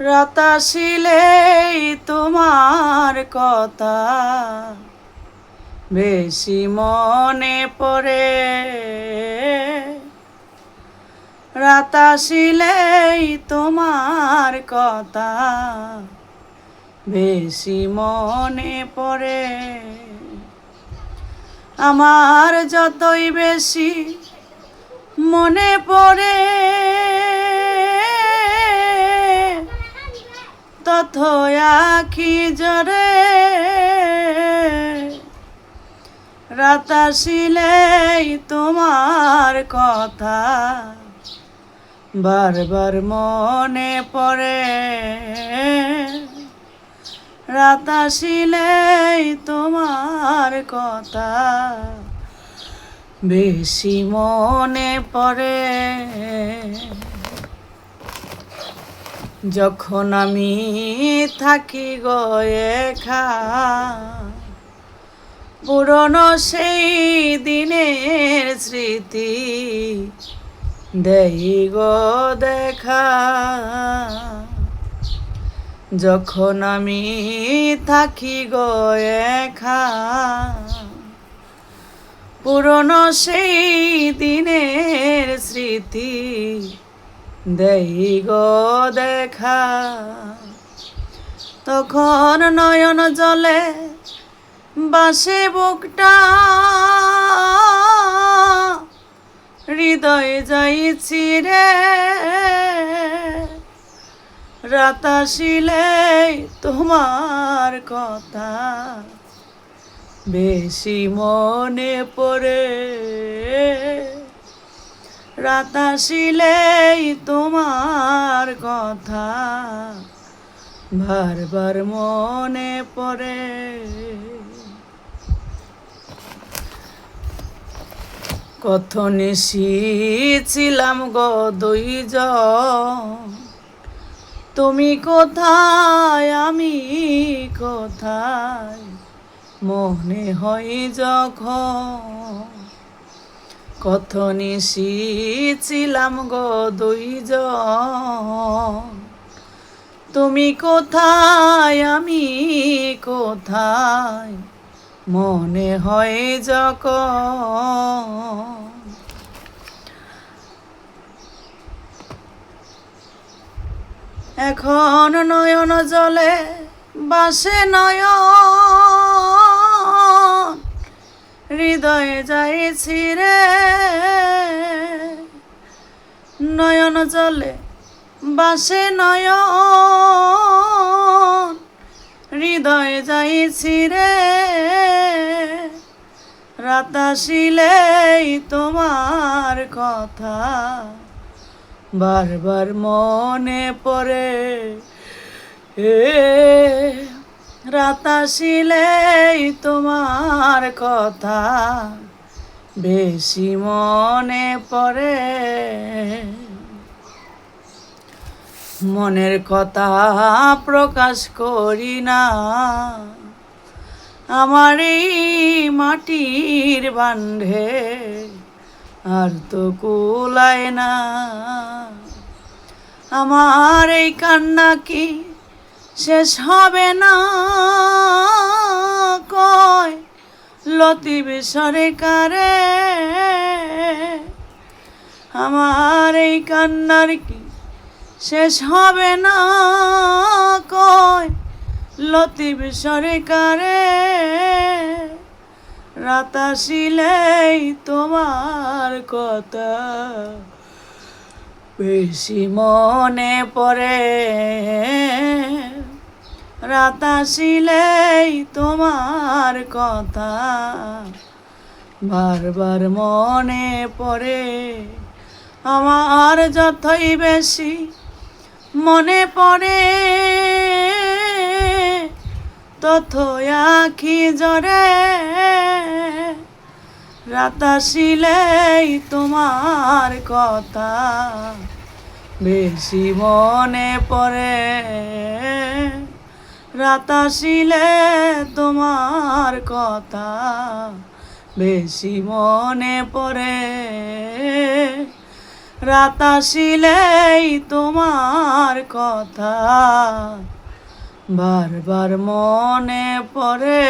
রাতাশিলেই তোমার কথা। বেশি মনে পড়ে। রাতাশিলেই তোমার কথা। বেশি মনে পড়ে। আমার যতই বেশি মনে পড়ে। আখি জরে রাতাশিলেই তোমার কথা বারবার মনে পড়ে। রাতাশিলেই তোমার কথা বেশি মনে পড়ে। যখন আমি থাকি গয়ে খা পুরনো সেই দিনের স্মৃতি দেই গো দেখা। যখন আমি থাকি গয়ে খা পুরনো সেই দিনের স্মৃতি দেই গো দেখা। তখন নয়ন জলে বাসে বুকটা। হৃদয় যাইছি রে। রাতাশিলে তোমার কথা। বেশি মনে পড়ে। রাতাশিলেই তোমার কথা। বারবার মনে পড়ে। কত নিশি ছিলাম গো দুইজন। তুমি কোথায়, আমি কোথায়? মনে হয় যখন কত নিশি ছিলাম গো দুইজন। তুমি কোথায়, আমি কোথায়, মনে হয় যখন। এখন নয়ন জলে বাসে নয়ন। হৃদয়ে যাইছি রে। নয়ন জলে, বাসে নয়ন, হৃদয়ে যাইছি রে। রাতাশিলেই তোমার কথা বারবার মনে পড়ে। রাতাশিলেই তোমার কথা বেশি মনে পড়ে। মনের কথা প্রকাশ করি না। আমার এই মাটির বান্ধে আর তো কুলায় না। আমার এই কান্না কি শেষ হবে না। কয় লতিব সরকারে, আমার এই কান্নার কি শেষ হবে না? কয় লতিব সরকারে রাতাশিলেই তোমার কথা বেশি মনে পড়ে। রাতাশিলেই তোমার কথা। বারবার মনে পড়ে আমার যতই বেশি মনে পড়ে তথ আখি জরে রাতাশিলেই তোমার কথা বেশি মনে পড়ে। রাতাশিলে তোমার কথা বেশি মনে পড়ে। রাত আসিলেই তোমার কথা বারবার মনে পড়ে।